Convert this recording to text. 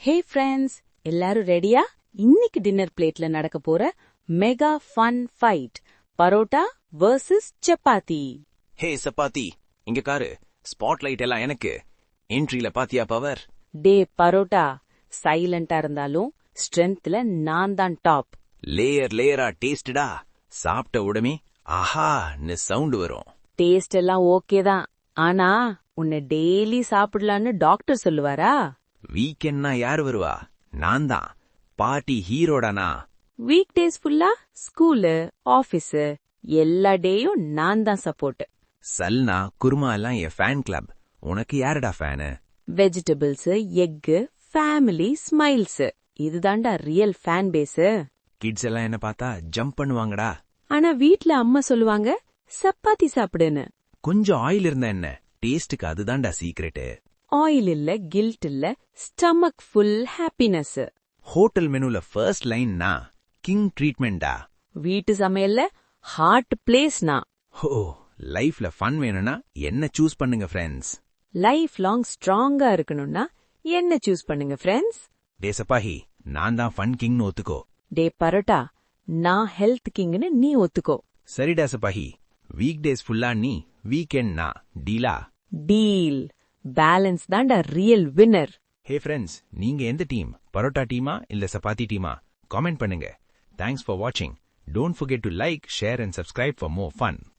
Hey friends எல்லாரும் ரெடியா இன்னைக்கு டின்னர் பிளேட்ல நடக்க போற mega fun fight parotta versus chapati. Hey chapati. இங்க காரு. ஸ்பாட்லைட் எல்லாம் எனக்கு. என்ட்ரில பாத்தியா பவர் டே பரோட்டா. சைலண்டா இருந்தாலும் ஸ்ட்ரென்த்ல நான் தான் டாப் லேயர் லேயரா டேஸ்டடா சாப்பிட்ட உடனே ஆஹான்னு சவுண்ட் வரும். டேஸ்ட் எல்லாம் ஓகே தான். ஆனா உன்னை டெய்லி சாப்பிடலான்னு டாக்டர் சொல்லுவாரா? வீக்கெண்ட்னா யார் வருவா? நான் தான் பார்ட்டி ஹீரோடானா? வீக் டேஸ் ஃபுல்லா ஸ்கூலு ஆபீஸ் எல்லா டேயும் நான் தான் சப்போர்ட் சல்னா குருமா எல்லாம் என் ஃபேன் கிளப். உனக்கு யாருடா ஃபேனு? வெஜிடபிள்ஸ் எக்கு ஃபேமிலி ஸ்மைல்ஸ். இதுதான்டா ரியல் ஃபேன் பேஸ். கிட்ஸ் எல்லாம் என்ன பார்த்தா ஜம்ப் பண்ணுவாங்கடா. ஆனா வீட்ல அம்மா சொல்லுவாங்க சப்பாத்தி சாப்பிடுன்னு. கொஞ்சம் ஆயில் இருந்தா என்ன? டேஸ்டுக்கு அதுதான்டா சீக்ரெட்டு. ஆயில் இல்ல கில்ட் இல்ல ஸ்டமக் ஃபுல் ஹாப்பினஸ் ஹோட்டல் மெனுல ஃபர்ஸ்ட் லைன்னா கிங் ட்ரீட்மெண்டா வீட்டு சமையல்ல ஹார்ட் பிளேஸ்னா ஹோ லைஃப்ல ஃபன் வேணும்னா என்ன சூஸ் பண்ணுங்க ஃப்ரெண்ட்ஸ் லைஃப் லாங் ஸ்ட்ராங்கா இருக்கணும்னா என்ன சூஸ் பண்ணுங்க ஃப்ரெண்ட்ஸ் டே சப்பாஹி நான் தான் ஃபன் கிங்னு ஒத்துக்கோ. டே பரோட்டா நான் ஹெல்த் கிங்னு நீ ஒத்துக்கோ. சரிடா சப்பாஹி வீக் டேஸ் ஃபுல்லா நீ வீக்கெண்ட் நான் டீலா டீல் பேலன்ஸ் தான்டா ரியல் வின்னர் ஹே ஃப்ரெண்ட்ஸ் நீங்க எந்த டீம் பரோட்டா டீமா இல்ல சப்பாத்தி டீமா காமெண்ட் பண்ணுங்க. தேங்க்ஸ் ஃபார் வாட்சிங் don't forget to like share and subscribe for more fun